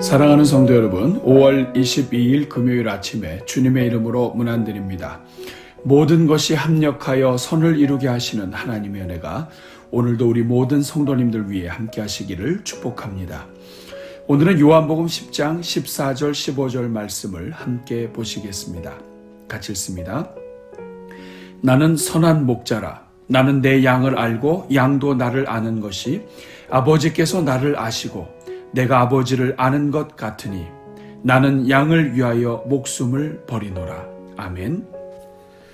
사랑하는 성도 여러분, 5월 22일 금요일 아침에 주님의 이름으로 문안드립니다. 모든 것이 합력하여 선을 이루게 하시는 하나님의 은혜가 오늘도 우리 모든 성도님들 위해 함께 하시기를 축복합니다. 오늘은 요한복음 10장 14절 15절 말씀을 함께 보시겠습니다. 같이 읽습니다. 나는 선한 목자라. 나는 내 양을 알고 양도 나를 아는 것이 아버지께서 나를 아시고 내가 아버지를 아는 것 같으니 나는 양을 위하여 목숨을 버리노라. 아멘.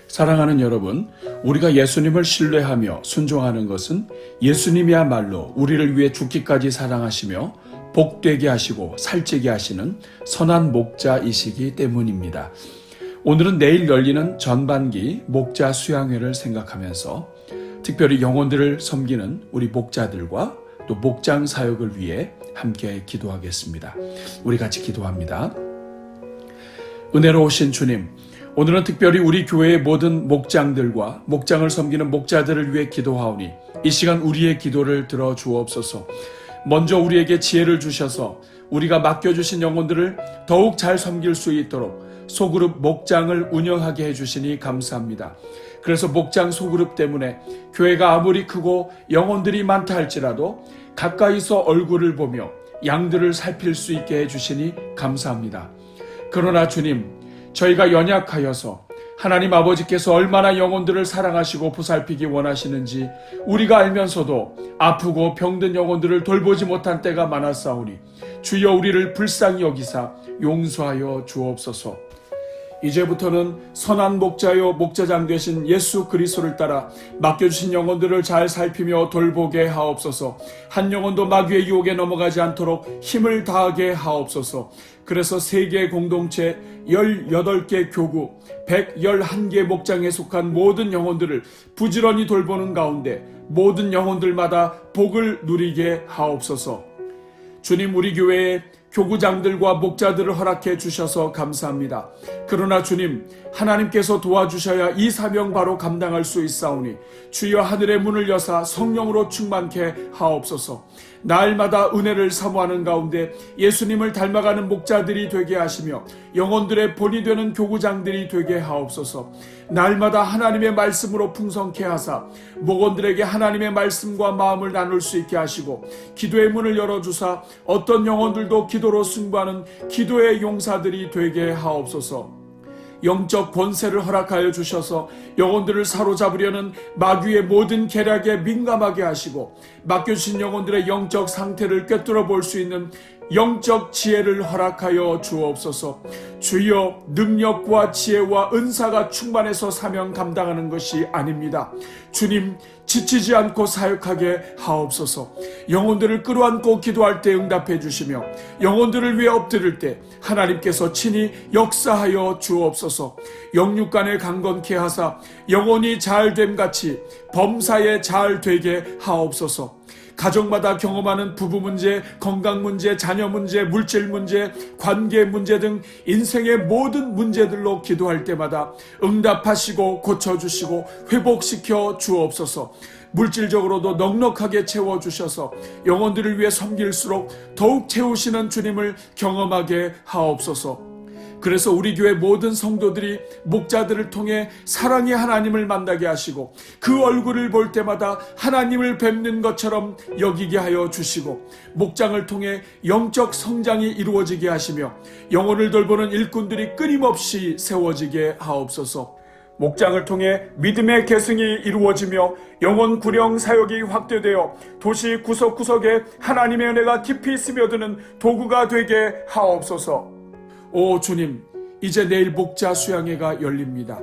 사랑하는 여러분, 우리가 예수님을 신뢰하며 순종하는 것은 예수님이야말로 우리를 위해 죽기까지 사랑하시며 복되게 하시고 살찌게 하시는 선한 목자이시기 때문입니다. 오늘은 내일 열리는 전반기 목자 수양회를 생각하면서 특별히 영혼들을 섬기는 우리 목자들과 또 목장 사역을 위해 함께 기도하겠습니다. 우리 같이 기도합니다. 은혜로우신 주님, 오늘은 특별히 우리 교회의 모든 목장들과 목장을 섬기는 목자들을 위해 기도하오니 이 시간 우리의 기도를 들어 주옵소서. 먼저 우리에게 지혜를 주셔서 우리가 맡겨주신 영혼들을 더욱 잘 섬길 수 있도록 소그룹 목장을 운영하게 해주시니 감사합니다. 그래서 목장 소그룹 때문에 교회가 아무리 크고 영혼들이 많다 할지라도 가까이서 얼굴을 보며 양들을 살필 수 있게 해주시니 감사합니다. 그러나 주님, 저희가 연약하여서 하나님 아버지께서 얼마나 영혼들을 사랑하시고 보살피기 원하시는지 우리가 알면서도 아프고 병든 영혼들을 돌보지 못한 때가 많았사오니 주여 우리를 불쌍히 여기사 용서하여 주옵소서. 이제부터는 선한 목자요 목자장 되신 예수 그리스도를 따라 맡겨주신 영혼들을 잘 살피며 돌보게 하옵소서. 한 영혼도 마귀의 유혹에 넘어가지 않도록 힘을 다하게 하옵소서. 그래서 세계 공동체 18개 교구 111개 목장에 속한 모든 영혼들을 부지런히 돌보는 가운데 모든 영혼들마다 복을 누리게 하옵소서. 주님 우리 교회에 교구장들과 목자들을 허락해 주셔서 감사합니다. 그러나 주님, 하나님께서 도와주셔야 이 사명 바로 감당할 수 있사오니 주여 하늘의 문을 여사 성령으로 충만케 하옵소서. 날마다 은혜를 사모하는 가운데 예수님을 닮아가는 목자들이 되게 하시며 영혼들의 본이 되는 교구장들이 되게 하옵소서. 날마다 하나님의 말씀으로 풍성케 하사 목원들에게 하나님의 말씀과 마음을 나눌 수 있게 하시고 기도의 문을 열어 주사 어떤 영혼들도 기도 로 승부하는 기도의 용사들이 되게 하옵소서. 영적 권세를 허락하여 주셔서 영혼들을 사로잡으려는 마귀의 모든 계략에 민감하게 하시고 맡겨주신 영혼들의 영적 상태를 꿰뚫어 볼 수 있는 영적 지혜를 허락하여 주옵소서. 주여 능력과 지혜와 은사가 충만해서 사명 감당하는 것이 아닙니다. 주님 지치지 않고 사역하게 하옵소서. 영혼들을 끌어안고 기도할 때 응답해 주시며 영혼들을 위해 엎드릴 때 하나님께서 친히 역사하여 주옵소서. 영육간에 강건케 하사 영혼이 잘됨 같이 범사에 잘 되게 하옵소서. 가정마다 경험하는 부부 문제, 건강 문제, 자녀 문제, 물질 문제, 관계 문제 등 인생의 모든 문제들로 기도할 때마다 응답하시고 고쳐주시고 회복시켜 주옵소서. 물질적으로도 넉넉하게 채워주셔서 영혼들을 위해 섬길수록 더욱 채우시는 주님을 경험하게 하옵소서. 그래서 우리 교회 모든 성도들이 목자들을 통해 사랑의 하나님을 만나게 하시고 그 얼굴을 볼 때마다 하나님을 뵙는 것처럼 여기게 하여 주시고 목장을 통해 영적 성장이 이루어지게 하시며 영혼을 돌보는 일꾼들이 끊임없이 세워지게 하옵소서. 목장을 통해 믿음의 계승이 이루어지며 영혼 구령 사역이 확대되어 도시 구석구석에 하나님의 은혜가 깊이 스며드는 도구가 되게 하옵소서. 오 주님, 이제 내일 목자 수양회가 열립니다.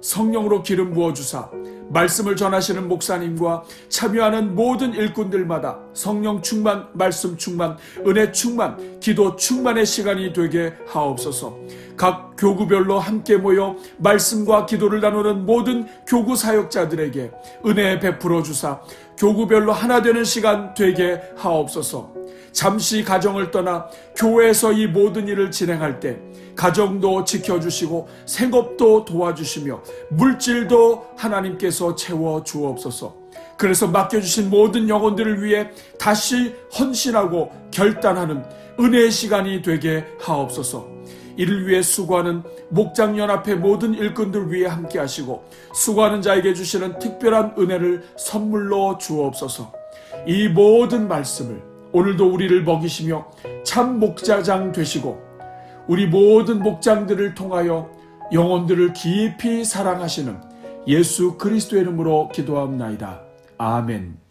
성령으로 기름 부어 주사 말씀을 전하시는 목사님과 참여하는 모든 일꾼들마다 성령 충만, 말씀 충만, 은혜 충만, 기도 충만의 시간이 되게 하옵소서. 각 교구별로 함께 모여 말씀과 기도를 나누는 모든 교구 사역자들에게 은혜 베풀어 주사 교구별로 하나 되는 시간 되게 하옵소서. 잠시 가정을 떠나 교회에서 이 모든 일을 진행할 때 가정도 지켜주시고 생업도 도와주시며 물질도 하나님께 서 채워 주옵소서. 그래서 맡겨주신 모든 영혼들을 위해 다시 헌신하고 결단하는 은혜의 시간이 되게 하옵소서. 이를 위해 수고하는 목장연합회 모든 일꾼들 위해 함께 하시고 수고하는 자에게 주시는 특별한 은혜를 선물로 주옵소서. 이 모든 말씀을 오늘도 우리를 먹이시며 참 목자장 되시고 우리 모든 목장들을 통하여 영혼들을 깊이 사랑하시는 예수 그리스도의 이름으로 기도합나이다. 아멘.